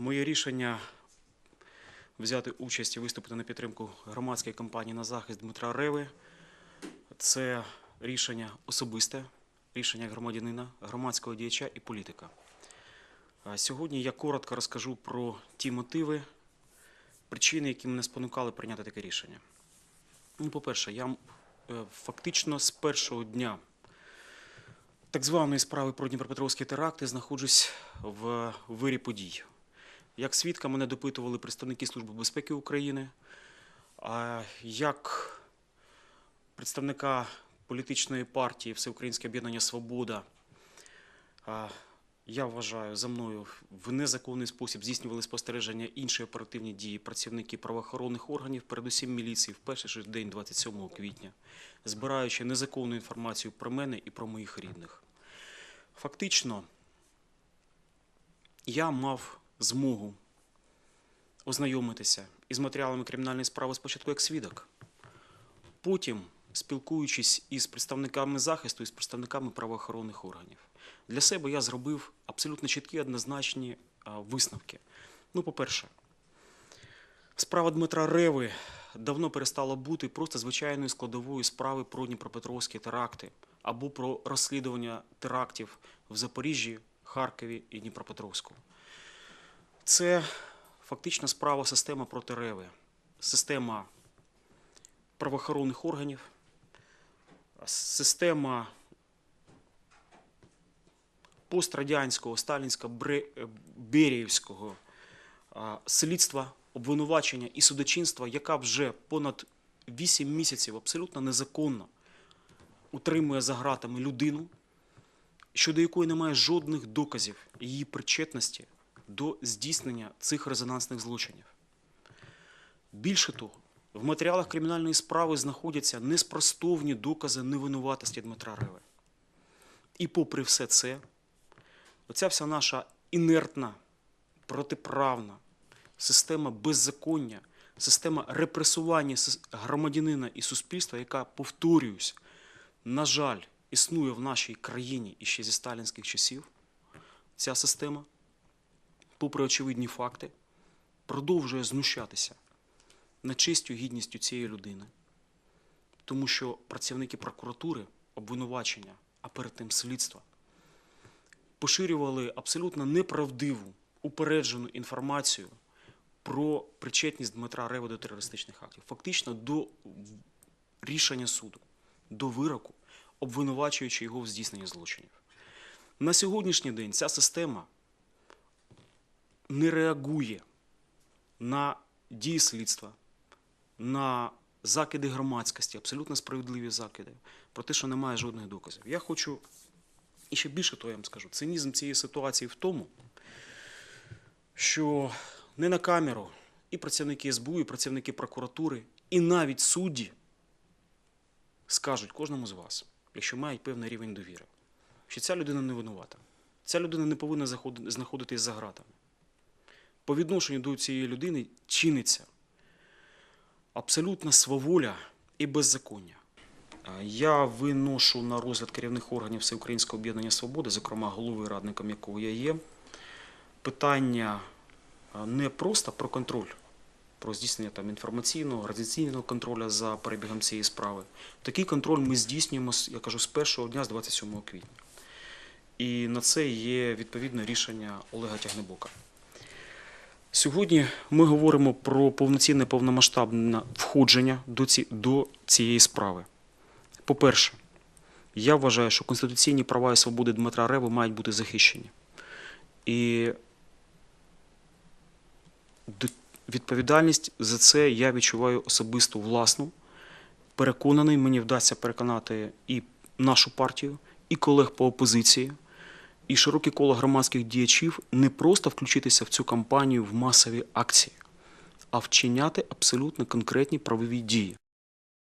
Моє рішення взяти участь і виступити на підтримку громадської кампанії на захист Дмитра Реви це рішення особисте, рішення громадянина, громадського діяча і політика. Сьогодні я коротко розкажу про ті мотиви, причини, які мене спонукали прийняти таке рішення. Ну, по-перше, я е, фактично з першого дня так званої справи про Дніпропетровські теракти знаходжусь в вирі подій. Як свідка мене допитували представники Служби безпеки України, як представника політичної партії Всеукраїнське об'єднання Свобода, я вважаю, за мною в незаконний спосіб здійснювали спостереження інші оперативні дії працівники правоохоронних органів, передусім міліції, в перший же день 27 квітня, збираючи незаконну інформацію про мене і про моїх рідних. Фактично, я мав змогу ознайомитися із матеріалами кримінальної справи спочатку як свідок. Потім, спілкуючись із представниками захисту, із представниками правоохоронних органів, для себе я зробив абсолютно чіткі однозначні висновки. Ну, по-перше, справа Дмитра Реви давно перестала бути просто звичайною складовою справи про Дніпропетровські теракти або про розслідування терактів в Запоріжжі, Харкові і Дніпропетровську. Це фактично справа система проти Реви, система правоохоронних органів, система пострадянського, сталінсько-беріївського слідства, обвинувачення і судочинства, яка вже понад 8 місяців абсолютно незаконно утримує за ґратами людину, щодо якої немає жодних доказів її причетності до здійснення цих резонансних злочинів. Більше того, в матеріалах кримінальної справи знаходяться неспростовні докази невинуватості Дмитра Реви. І попри все це, оця вся наша інертна, протиправна система беззаконня, система репресування громадянина і суспільства, яка, повторююсь, на жаль, існує в нашій країні іще зі сталінських часів, ця система, попри очевидні факти, продовжує знущатися над честю гідністю цієї людини. Тому що працівники прокуратури, обвинувачення, а перед тим слідства, поширювали абсолютно неправдиву, упереджену інформацію про причетність Дмитра Реви до терористичних актів. Фактично до рішення суду, до вироку, обвинувачуючи його в здійсненні злочинів. На сьогоднішній день ця система не реагує на дії слідства, на закиди громадськості, абсолютно справедливі закиди, про те, що немає жодних доказів. Я хочу і ще більше того я вам скажу. Цинізм цієї ситуації в тому, що не на камеру і працівники СБУ, і працівники прокуратури, і навіть судді скажуть кожному з вас, якщо мають певний рівень довіри, що ця людина не винувата. Ця людина не повинна знаходитись за ґратами. По відношенню до цієї людини чиниться абсолютна сваволя і беззаконня. Я виношу на розгляд керівних органів Всеукраїнського об'єднання свободи, зокрема головою і радником якого я є, питання не просто про контроль, про здійснення там інформаційного, організаційного контролю за перебігом цієї справи. Такий контроль ми здійснюємо, я кажу, з першого дня, з 27 квітня. І на це є відповідне рішення Олега Тягнебока. Сьогодні ми говоримо про повноцінне повномасштабне входження до, ці, до цієї справи. По-перше, я вважаю, що конституційні права і свободи Дмитра Реви мають бути захищені. І відповідальність за це я відчуваю особисто власну. Переконаний, мені вдасться переконати і нашу партію, і колег по опозиції, і широке коло громадських діячів не просто включитися в цю кампанію в масові акції, а вчиняти абсолютно конкретні правові дії.